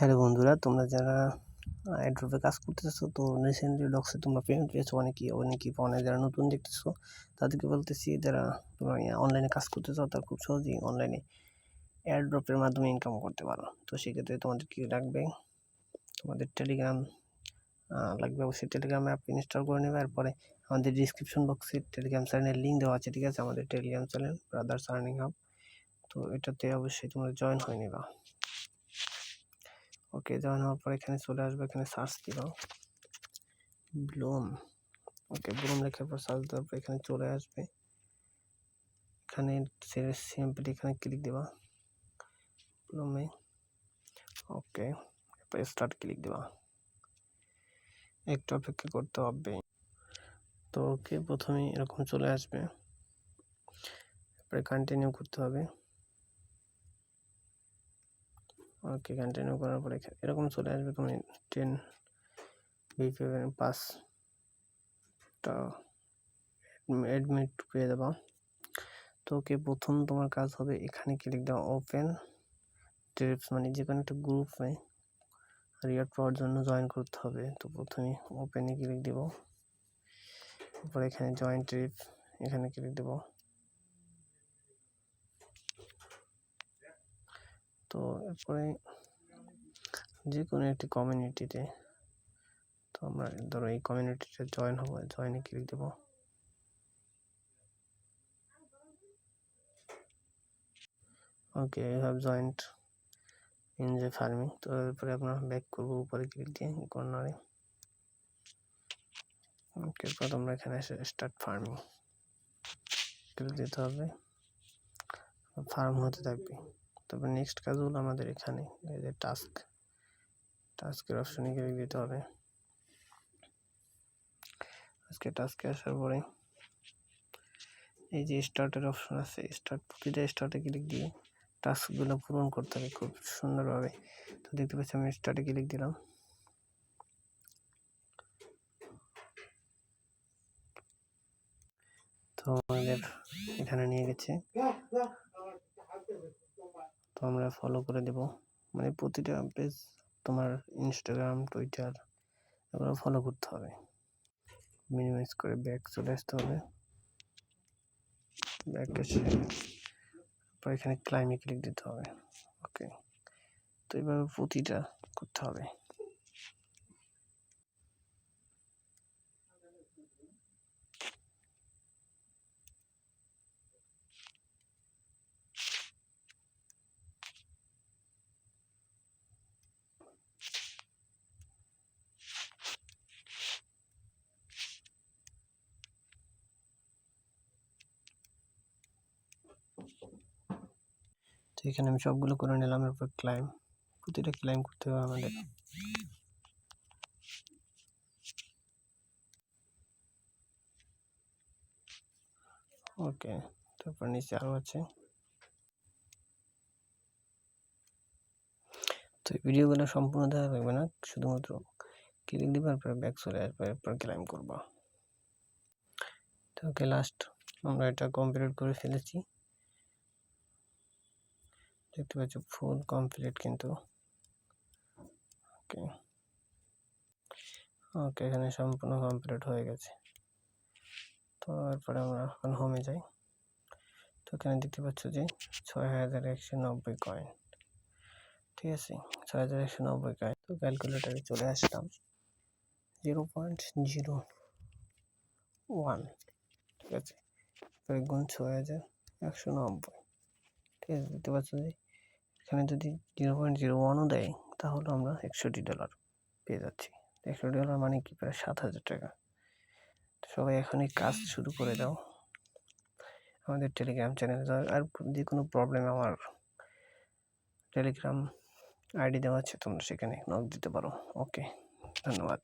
Hello বন্ধুরা, তোমরা যারা অ্যাড্রপে কাজ করতেছো, তো রিসেন্টলি ডক্সে তোমরা পেমেন্ট পেয়েছ অনেকেই অনেকেই পাও না যারা নতুন দেখতেছো, তাদেরকে বলতেছি, যারা তোমরা অনলাইনে কাজ করতেছো, তারা খুব সহজেই অনলাইনে এয়ারড্রপের মাধ্যমে ইনকাম করতে পারো। তো সেক্ষেত্রে তোমাদের কী লাগবে? তোমাদের টেলিগ্রাম লাগবে অবশ্যই টেলিগ্রাম অ্যাপ ইনস্টল করে নেবে। এরপরে আমাদের ডিসক্রিপশন বক্সে টেলিগ্রাম চ্যানেলের লিঙ্ক দেওয়া আছে, ঠিক আছে? আমাদের Telegram channel brothers earning hub তো এটাতে অবশ্যই তোমরা জয়েন হয়ে নেবা। ওকে জয়েন হওয়ার পর এখানে চলে আসবে, এখানে সার্চ দিবা ব্লুম ওকে ব্লুম লেখার পর সার্চ দেওয়ার পর এখানে চলে আসবে। এখানে সিম্পলি এখানে ক্লিক দেবা। ব্লুমে ওকে, এরপর স্টার্ট ক্লিক দেবা। একটু অপেক্ষা করতে হবে। তো ওকে প্রথমে এরকম চলে আসবে। এরপরে কন্টিনিউ করতে হবে। ওকে কন্টিনিউ করার পরে এরকম চলে আসবে তুমি টেন বিপিএন পাসটা অ্যাডমিট পেয়ে যাবা তো ওকে, প্রথম তোমার কাজ হবে এখানে ক্লিক দেওয়া ওপেন ট্রিপস মানে যে কোনো একটা গ্রুপে রিয়ার্ড পাওয়ার জন্য জয়েন করতে হবে। তো প্রথমে ওপেনে ক্লিক দেব। তারপর এখানে জয়েন ট্রিপ এখানে ক্লিক দেব। তো এরপরে যে কোনো একটি কমিউনিটিতে তো আমরা ধরো এই কমিউনিটিতে জয়েন হব জয়েনে click Dev. Okay you have joined in the farming তো এরপরে আপনার ব্যাক করব উপরে ক্লিক দিয়ে কর্নারে ওকে এরপর আমরা এখানে এসে স্টার্ট ফার্মিং ক্লিক দিতে হবে। ফার্ম হতে থাকবে। তারপর নেক্সট কাজ হলো আমাদের এখানে, এই যে টাস্ক টাস্কের অপশনে ক্লিক দিতে হবে। আজকে টাস্কে আসার পরে এই যে স্টার্টের অপশন আছে স্টার্ট প্রতিটা স্টার্টে ক্লিক দিয়ে টাস্কগুলো পূরণ করতে হবে খুব সুন্দরভাবে। তো দেখতে পাচ্ছি আমি স্টার্টে ক্লিক দিলাম। তো আমাদের এখানে নিয়ে গেছে। তো আমরা ফলো করে দেব। মানে প্রতিটা পেজ তোমার ইনস্টাগ্রাম টুইটার এগুলো ফলো করতে হবে। মিনিমাইজ করে ব্যাক চলে আসতে হবে। ব্যাক এসে এখানে ক্লাইমে ক্লিক দিতে হবে। ওকে তো এইভাবে প্রতিটা করতে হবে। তো এখানে আমি সবগুলো করে নিলাম, এরপর ক্লাইম প্রতিটা ক্লাইম করতে হবে আমাদের। ওকে তারপর নিচে আরও আছে। তো এই ভিডিওগুলো সম্পূর্ণ দেখা লাগবে না, শুধুমাত্র ক্লিক দিবে তারপরে ব্যাক চলে আসবে, এরপর ক্লাইম করবা। তো ওকে লাস্ট আমরা এটা কমপ্লিট করে ফেলেছি। দেখতে পাচ্ছ ফুল কমপ্লিট কিন্তু। ওকে। ওকে, এখানে সম্পূর্ণ কমপ্লিট হয়ে গেছে। তো এরপরে আমরা এখন হোমে যাই। তো এখানে দেখতে পাচ্ছ যে ছয় হাজার একশো নব্বই কয়েন ঠিক আছে? ছয় হাজার একশো নব্বই কয়েন তো ক্যালকুলেটারে চলে আসলাম। জিরো পয়েন্ট জিরো ওয়ান ঠিক আছে? গুণ ছয় হাজার একশো নব্বই। ঠিক আছে? দেখতে পাচ্ছ যে, এখানে যদি জিরো পয়েন্ট জিরো ওয়ানও দেয়, তাহলে আমরা একষট্টি ডলার পেয়ে যাচ্ছি। একষট্টি ডলার মানে কি? প্রায় সাত হাজার টাকা। সবাই এখনই কাজ শুরু করে দাও। আমাদের টেলিগ্রাম চ্যানেলে আর যে কোনো প্রবলেম আমার টেলিগ্রাম আইডি দেওয়া আছে, তোমরা সেখানে নক দিতে পারো। ওকে ধন্যবাদ।